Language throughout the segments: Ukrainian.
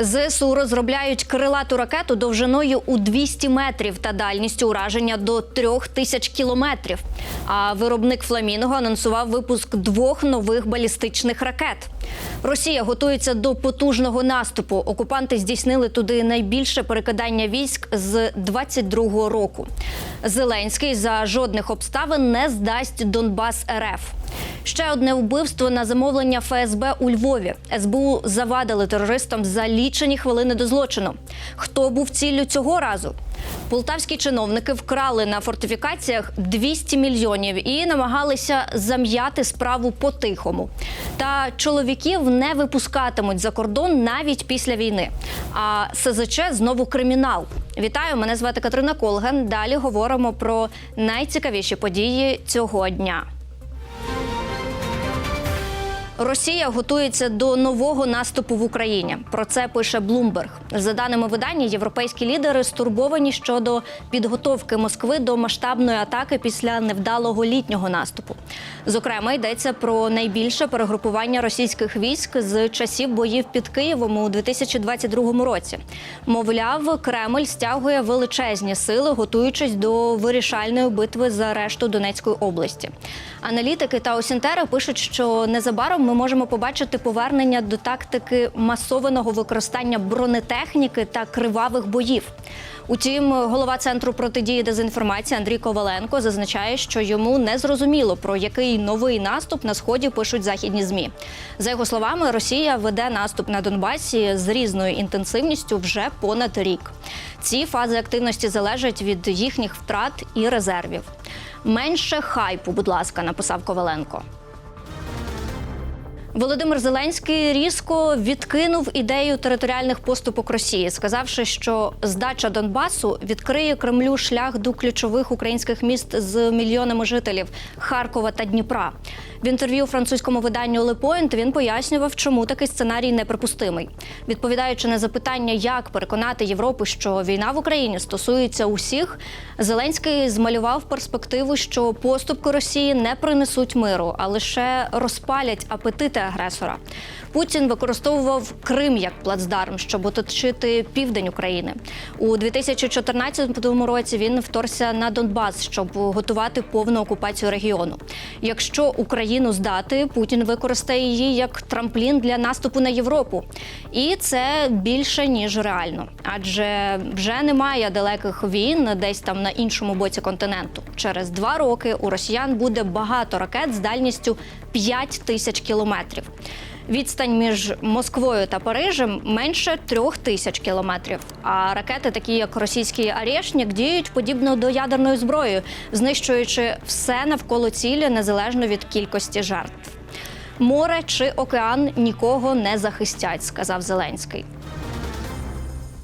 ЗСУ розробляють крилату ракету довжиною у 200 метрів та дальністю ураження до 3000 кілометрів. А виробник Фламінго анонсував випуск двох нових балістичних ракет. Росія готується до потужного наступу. Окупанти здійснили туди найбільше перекидання військ з 22-го року. Зеленський за жодних обставин не здасть Донбас РФ. Ще одне вбивство на замовлення ФСБ у Львові. СБУ завадили терористам за лічені хвилини до злочину. Хто був ціллю цього разу? Полтавські чиновники вкрали на фортифікаціях 200 мільйонів і намагалися зам'яти справу по-тихому. Та чоловіків не випускатимуть за кордон навіть після війни. А СЗЧ знову кримінал. Вітаю, мене звати Катерина Колген. Далі говоримо про найцікавіші події цього дня. Росія готується до нового наступу в Україні. Про це пише Блумберг. За даними видання, європейські лідери стурбовані щодо підготовки Москви до масштабної атаки після невдалого літнього наступу. Зокрема, йдеться про найбільше перегрупування російських військ з часів боїв під Києвом у 2022 році. Мовляв, Кремль стягує величезні сили, готуючись до вирішальної битви за решту Донецької області. Аналітики та осінтери пишуть, що незабаром ми можемо побачити повернення до тактики масованого використання бронетехніки та кривавих боїв. Утім, голова центру протидії дезінформації Андрій Коваленко зазначає, що йому не зрозуміло про який новий наступ на сході пишуть західні змі. За його словами, Росія веде наступ на Донбасі з різною інтенсивністю вже понад рік. Ці фази активності залежать від їхніх втрат і резервів. Менше хайпу, будь ласка, написав Коваленко. Володимир Зеленський різко відкинув ідею територіальних поступок Росії, сказавши, що здача Донбасу відкриє Кремлю шлях до ключових українських міст з мільйонами жителів Харкова та Дніпра. В інтерв'ю французькому виданню Point він пояснював, чому такий сценарій неприпустимий. Відповідаючи на запитання, як переконати Європу, що війна в Україні стосується усіх, Зеленський змалював перспективу, що поступки Росії не принесуть миру, а лише розпалять апетити агресора. Путін використовував Крим як плацдарм, щоб оточити південь України. У 2014 році він вторгся на Донбас, щоб готувати повну окупацію регіону. Якщо Україну здати, Путін використає її як трамплін для наступу на Європу, і це більше ніж реально, адже вже немає далеких війн десь там на іншому боці континенту. Через два роки у росіян буде багато ракет з дальністю 5 тисяч кілометрів. Відстань між Москвою та Парижем менше трьох тисяч кілометрів. А ракети, такі як російський Арєшнік, діють подібно до ядерної зброї, знищуючи все навколо цілі незалежно від кількості жертв. Море чи океан нікого не захистять, сказав Зеленський.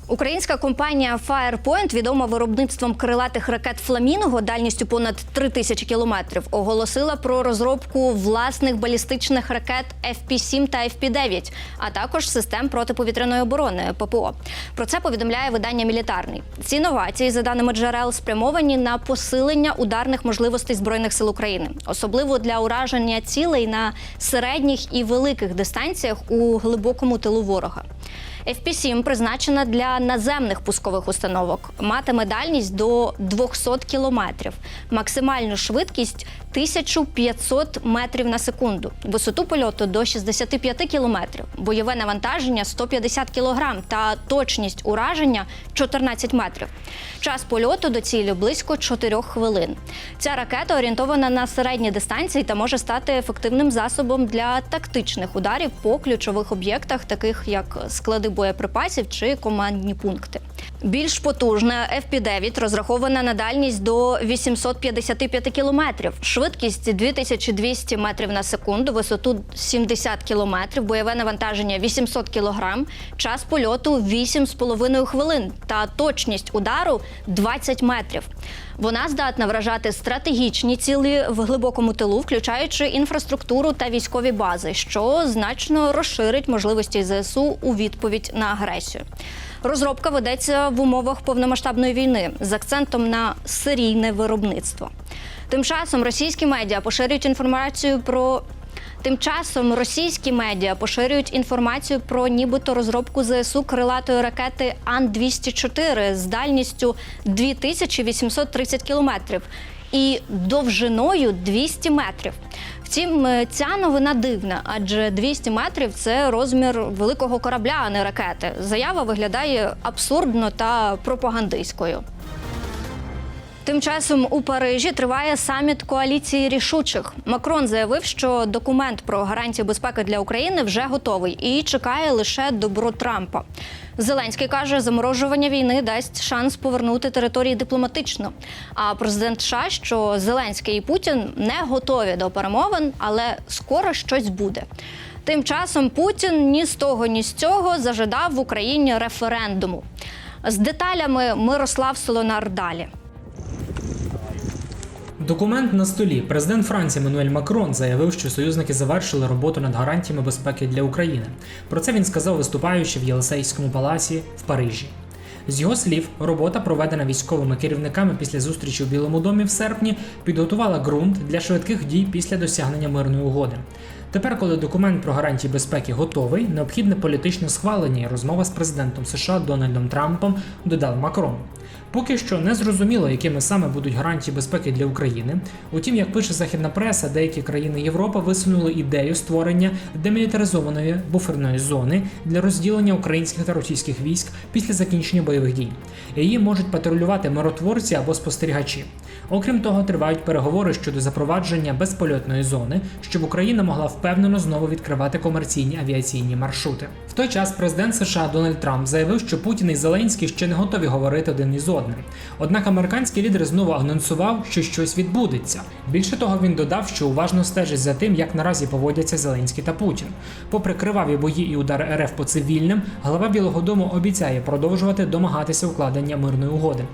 Українська компанія Firepoint, відома виробництвом крилатих ракет Фламінго дальністю понад 3 тисячі кілометрів, оголосила про розробку власних балістичних ракет FP-7 та FP-9, а також систем протиповітряної оборони ППО. Про це повідомляє видання Мілітарний. Ці новації, за даними джерел, спрямовані на посилення ударних можливостей збройних сил України, особливо для ураження цілей на середніх і великих дистанціях у глибокому тилу ворога. FP-7 призначена для наземних пускових установок. Матиме дальність до 200 кілометрів, максимальну швидкість 1500 метрів на секунду, висоту польоту до 65 кілометрів, бойове навантаження 150 кілограм та точність ураження 14 метрів. Час польоту до цілі близько 4 хвилин. Ця ракета орієнтована на середні дистанції та може стати ефективним засобом для тактичних ударів по ключових об'єктах, таких як склади боєприпасів чи командні пункти. Більш потужна FP-9 розрахована на дальність до 855 кілометрів, швидкість 2200 метрів на секунду, висоту 70 кілометрів, бойове навантаження 800 кілограм, час польоту 8,5 хвилин та точність удару 20 метрів. Вона здатна вражати стратегічні цілі в глибокому тилу, включаючи інфраструктуру та військові бази, що значно розширить можливості ЗСУ у відповідь на агресію. Розробка ведеться в умовах повномасштабної війни з акцентом на серійне виробництво. Тим часом російські медіа поширюють інформацію про Тим часом російські медіа поширюють інформацію про нібито розробку ЗСУ крилатої ракети Ан-204 з дальністю 2830 кілометрів і довжиною 200 метрів. Втім, е, ця новина дивна, адже 200 метрів це розмір великого корабля, а не ракети. Заява виглядає абсурдно та пропагандистською. Тим часом у Парижі триває саміт коаліції рішучих. Макрон заявив, що документ про гарантії безпеки для України вже готовий і чекає лише добро Трампа. Зеленський каже, заморожування війни дасть шанс повернути території дипломатично. А президент США, що Зеленський і Путін не готові до перемовин, але скоро щось буде. Тим часом Путін ні з того, ні з цього зажадав в Україні референдуму. З деталями Мирослав Солонар далі. Документ на столі. Президент Франції Мануель Макрон заявив, що союзники завершили роботу над гарантіями безпеки для України. Про це він сказав, виступаючи в Єлисейському палаці в Парижі. З його слів, робота, проведена військовими керівниками після зустрічі у Білому домі в серпні, підготувала ґрунт для швидких дій після досягнення мирної угоди. Тепер, коли документ про гарантії безпеки готовий, необхідне політичне схвалення і розмова з президентом США Дональдом Трампом, додав Макрон. Поки що не зрозуміло, якими саме будуть гарантії безпеки для України. Утім, як пише західна преса, деякі країни Європи висунули ідею створення демілітаризованої буферної зони для розділення українських та російських військ після закінчення бойових дій. Її можуть патрулювати миротворці або спостерігачі. Окрім того, тривають переговори щодо запровадження безпольотної зони, щоб Україна могла впевнено знову відкривати комерційні авіаційні маршрути. В той час президент США Дональд Трамп заявив, що Путін і Зеленський ще не готові говорити один із одним. Однак американський лідер знову анонсував, що щось відбудеться. Більше того, він додав, що уважно стежить за тим, як наразі поводяться Зеленський та Путін. Попри криваві бої і удари РФ по цивільним, глава Білого Дому обіцяє продовжувати домагатися укладення мирної угоди.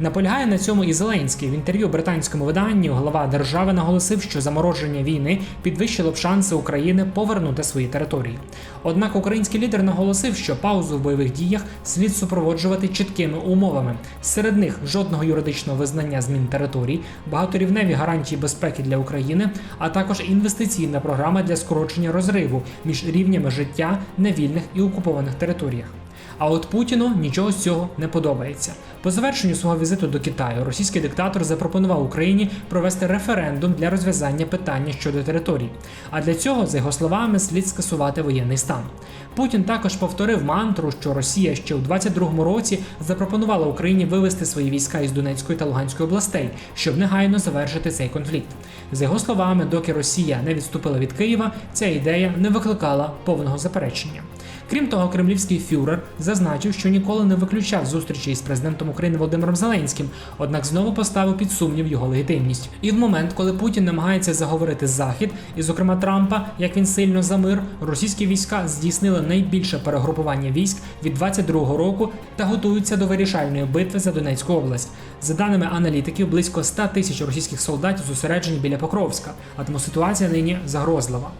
Наполягає на цьому і Зеленський в інтерв'ю британському виданню. Глава держави наголосив, що замороження війни підвищило б шанси України повернути свої території. Однак український лідер наголосив, що паузу в бойових діях слід супроводжувати чіткими умовами. Серед них жодного юридичного визнання змін територій, багаторівневі гарантії безпеки для України, а також інвестиційна програма для скорочення розриву між рівнями життя на вільних і окупованих територіях. А от Путіну нічого з цього не подобається. По завершенню свого візиту до Китаю російський диктатор запропонував Україні провести референдум для розв'язання питання щодо територій. А для цього, за його словами, слід скасувати воєнний стан. Путін також повторив мантру, що Росія ще у 22-му році запропонувала Україні вивести свої війська із Донецької та Луганської областей, щоб негайно завершити цей конфлікт. За його словами, доки Росія не відступила від Києва, ця ідея не викликала повного заперечення. Крім того, кремлівський фюрер зазначив, що ніколи не виключав зустрічі із президентом України Володимиром Зеленським, однак знову поставив під сумнів його легітимність. І в момент, коли Путін намагається заговорити Захід, і, зокрема, Трампа, як він сильно за мир, російські війська здійснили найбільше перегрупування військ від 22-го року та готуються до вирішальної битви за Донецьку область. За даними аналітиків, близько 100 тисяч російських солдатів зосереджені біля Покровська, а тому ситуація нині загрозлива.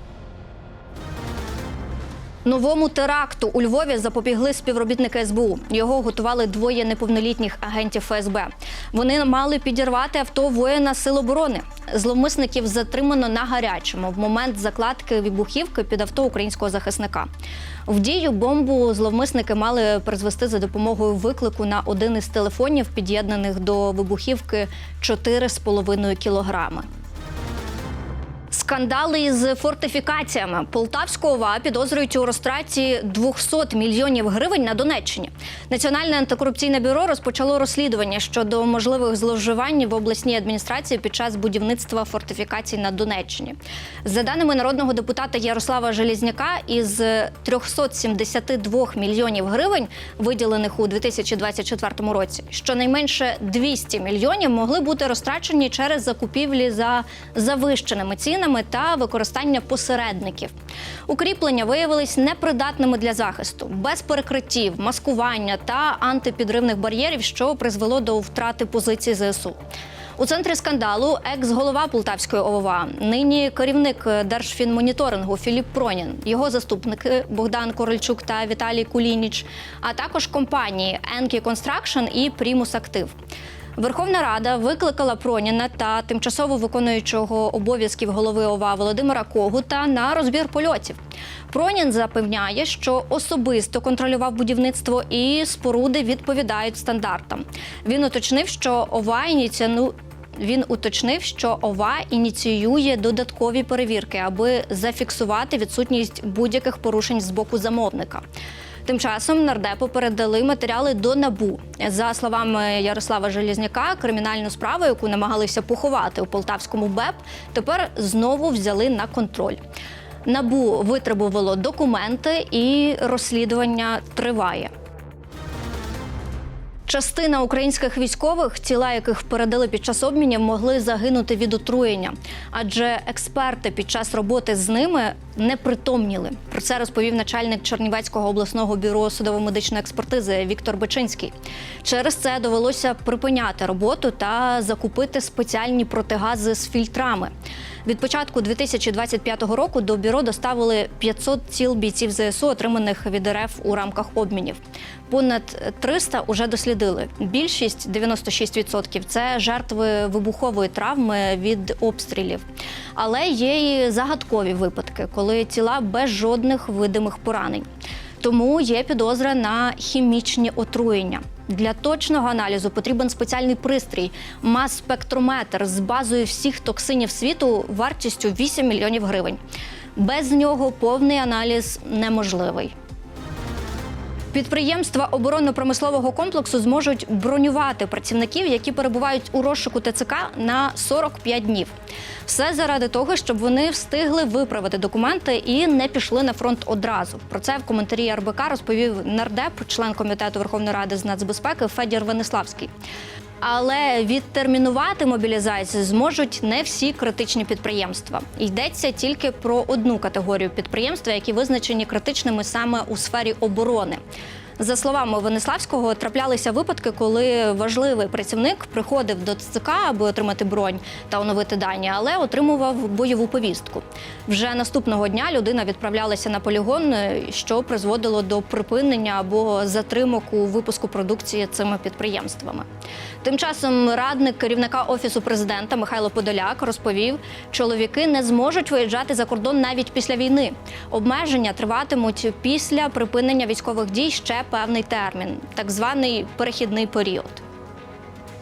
Новому теракту у Львові запобігли співробітники СБУ. Його готували двоє неповнолітніх агентів ФСБ. Вони мали підірвати авто воїна Сил оборони. Зловмисників затримано на гарячому в момент закладки вибухівки під авто українського захисника. В дію бомбу зловмисники мали призвести за допомогою виклику на один із телефонів, під'єднаних до вибухівки 4,5 кілограми. Скандали із фортифікаціями Полтавського ОВА підозрюють у розтраті 200 мільйонів гривень на Донеччині. Національне антикорупційне бюро розпочало розслідування щодо можливих зловживань в обласній адміністрації під час будівництва фортифікацій на Донеччині. За даними народного депутата Ярослава Желізняка, із 372 мільйонів гривень, виділених у 2024 році, щонайменше 200 мільйонів могли бути розтрачені через закупівлі за завищеними цінами та використання посередників. Укріплення виявились непридатними для захисту, без перекриттів, маскування та антипідривних бар'єрів, що призвело до втрати позицій ЗСУ. У центрі скандалу екс-голова Полтавської ОВА, нині керівник Держфінмоніторингу Філіп Пронін, його заступники Богдан Корольчук та Віталій Кулініч, а також компанії Enki Construction і Primus Active. Верховна Рада викликала Проніна та тимчасово виконуючого обов'язків голови ОВА Володимира Когута на розбір польотів. Пронін запевняє, що особисто контролював будівництво і споруди відповідають стандартам. Він уточнив, що ОВА ініціану... Він уточнив, що ОВА ініціює додаткові перевірки, аби зафіксувати відсутність будь-яких порушень з боку замовника. Тим часом нардепу передали матеріали до набу. За словами Ярослава Желізняка, кримінальну справу, яку намагалися поховати у полтавському БЕП, тепер знову взяли на контроль. Набу витребувало документи, і розслідування триває. Частина українських військових, тіла яких передали під час обмінів, могли загинути від отруєння, адже експерти під час роботи з ними не притомніли. Про це розповів начальник Чернівецького обласного бюро судово-медичної експертизи Віктор Бечинський. Через це довелося припиняти роботу та закупити спеціальні протигази з фільтрами. Від початку 2025 року до бюро доставили 500 тіл бійців ЗСУ, отриманих від РФ у рамках обмінів. Понад 300 уже дослідили. Більшість 96% – це жертви вибухової травми від обстрілів. Але є і загадкові випадки, коли тіла без жодних видимих поранень. Тому є підозра на хімічні отруєння. Для точного аналізу потрібен спеціальний пристрій мас-спектрометр з базою всіх токсинів світу вартістю 8 мільйонів гривень. Без нього повний аналіз неможливий. Підприємства оборонно-промислового комплексу зможуть бронювати працівників, які перебувають у розшуку ТЦК на 45 днів. Все заради того, щоб вони встигли виправити документи і не пішли на фронт одразу. Про це в коментарі РБК розповів нардеп, член комітету Верховної Ради з нацбезпеки Федір Венеславський. Але відтермінувати мобілізацію зможуть не всі критичні підприємства. Йдеться тільки про одну категорію підприємства, які визначені критичними саме у сфері оборони. За словами Венеславського, траплялися випадки, коли важливий працівник приходив до ЦК, аби отримати бронь та оновити дані, але отримував бойову повістку. Вже наступного дня людина відправлялася на полігон, що призводило до припинення або затримок у випуску продукції цими підприємствами. Тим часом радник керівника офісу президента Михайло Подоляк розповів, чоловіки не зможуть виїжджати за кордон навіть після війни. Обмеження триватимуть після припинення військових дій ще певний термін, так званий перехідний період.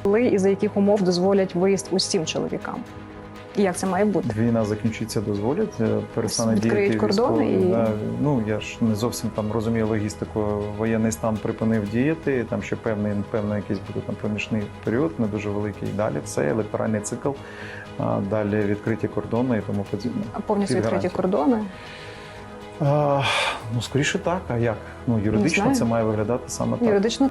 Коли і за яких умов дозволять виїзд усім чоловікам? І як це має бути? Війна закінчиться, дозволять, е, перестане Відкриють діяти кордони і- да. Ну я ж не зовсім там розумію логістику. Воєнний стан припинив діяти. Там ще певний, певний якийсь буде там поміжний період, не дуже великий. Далі все електоральний цикл, а далі відкриті кордони і тому подібне. А Повністю Під відкриті гарантію. кордони. А, ну скоріше так. А як? Ну юридично це має виглядати саме так. Юридично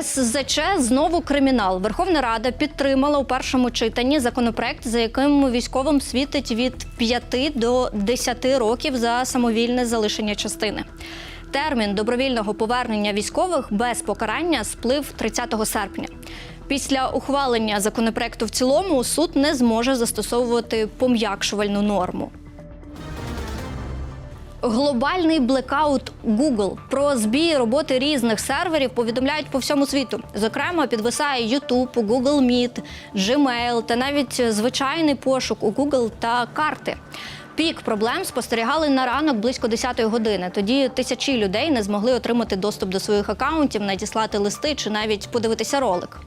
СЗЧ знову кримінал. Верховна Рада підтримала у першому читанні законопроект, за яким військовим світить від 5 до 10 років за самовільне залишення частини. Термін добровільного повернення військових без покарання сплив 30 серпня. Після ухвалення законопроекту в цілому суд не зможе застосовувати пом'якшувальну норму. Глобальний блекаут Google про збій роботи різних серверів повідомляють по всьому світу. Зокрема, підвисає YouTube, Google Meet, Gmail та навіть звичайний пошук у Google та карти. Пік проблем спостерігали на ранок близько 10-ї години. Тоді тисячі людей не змогли отримати доступ до своїх акаунтів, надіслати листи чи навіть подивитися ролик.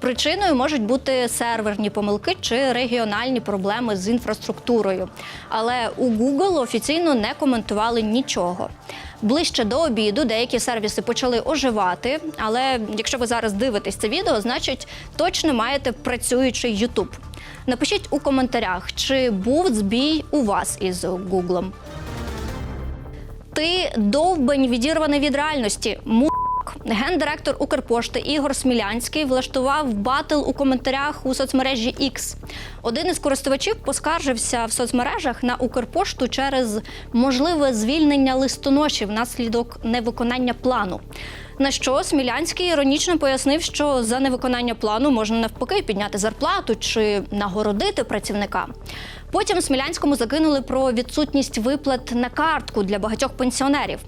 Причиною можуть бути серверні помилки чи регіональні проблеми з інфраструктурою. Але у Google офіційно не коментували нічого. Ближче до обіду деякі сервіси почали оживати. Але якщо ви зараз дивитесь це відео, значить точно маєте працюючий YouTube. Напишіть у коментарях, чи був збій у вас із Google. Ти довбень відірваний від реальності. Гендиректор Укрпошти Ігор Смілянський влаштував батл у коментарях у соцмережі X. Один із користувачів поскаржився в соцмережах на Укрпошту через можливе звільнення листоношів внаслідок невиконання плану. На що Смілянський іронічно пояснив, що за невиконання плану можна навпаки підняти зарплату чи нагородити працівника. Потім Смілянському закинули про відсутність виплат на картку для багатьох пенсіонерів.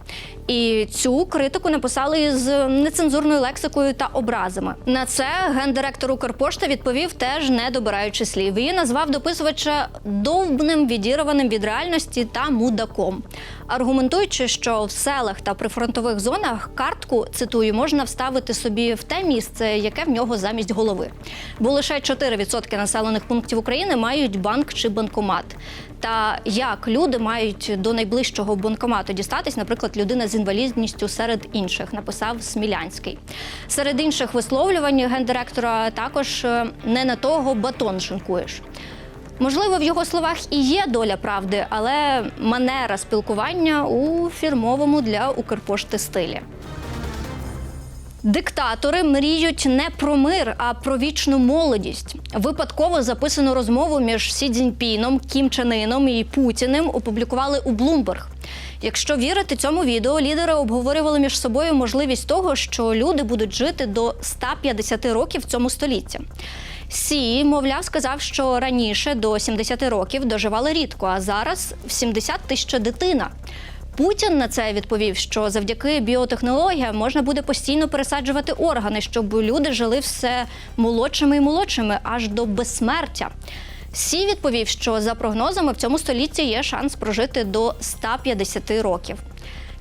І цю критику написали із нецензурною лексикою та образами. На це гендиректор Укрпошти відповів, теж не добираючи слів. І назвав дописувача довбним, відірваним від реальності та мудаком, аргументуючи, що в селах та прифронтових зонах картку цитую можна вставити собі в те місце, яке в нього замість голови. Бо лише 4% населених пунктів України мають банк чи банкомат. Та як люди мають до найближчого банкомату дістатись, наприклад, людина з інвалідністю серед інших, написав Смілянський. Серед інших висловлювань гендиректора також е, не на того батон шинкуєш. Можливо, в його словах і є доля правди, але манера спілкування у фірмовому для Укрпошти стилі. Диктатори мріють не про мир, а про вічну молодість. Випадково записану розмову між Сі Цзіньпіном, Кім Чен Іном і Путіним опублікували у Bloomberg. Якщо вірити цьому відео, лідери обговорювали між собою можливість того, що люди будуть жити до 150 років в цьому столітті. Сі, мовляв, сказав, що раніше до 70 років доживали рідко, а зараз в 70 ти ще дитина. Путін на це відповів, що завдяки біотехнологіям можна буде постійно пересаджувати органи, щоб люди жили все молодшими і молодшими аж до безсмертя. Сі відповів, що за прогнозами в цьому столітті є шанс прожити до 150 років.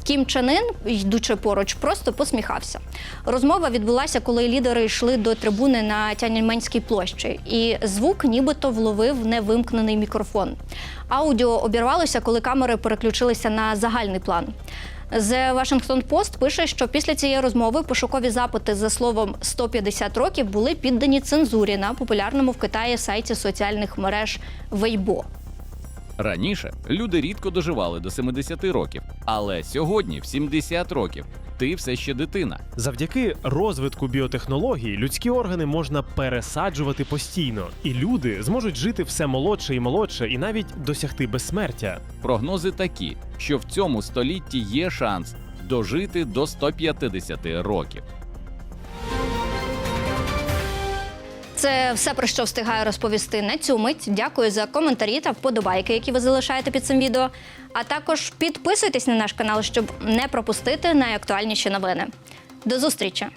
Кім Чен Ін, йдучи поруч, просто посміхався. Розмова відбулася, коли лідери йшли до трибуни на Тяньаньменській площі, і звук нібито вловив невимкнений мікрофон. Аудіо обірвалося, коли камери переключилися на загальний план. The Washington Post пише, що після цієї розмови пошукові запити за словом 150 років були піддані цензурі на популярному в Китаї сайті соціальних мереж Weibo. Раніше люди рідко доживали до 70 років, але сьогодні, в 70 років, ти все ще дитина. Завдяки розвитку біотехнологій людські органи можна пересаджувати постійно, і люди зможуть жити все молодше і молодше, і навіть досягти безсмертя. Прогнози такі, що в цьому столітті є шанс дожити до 150 років. Це все про що встигаю розповісти на цю мить. Дякую за коментарі та вподобайки, які ви залишаєте під цим відео. А також підписуйтесь на наш канал, щоб не пропустити найактуальніші новини. До зустрічі!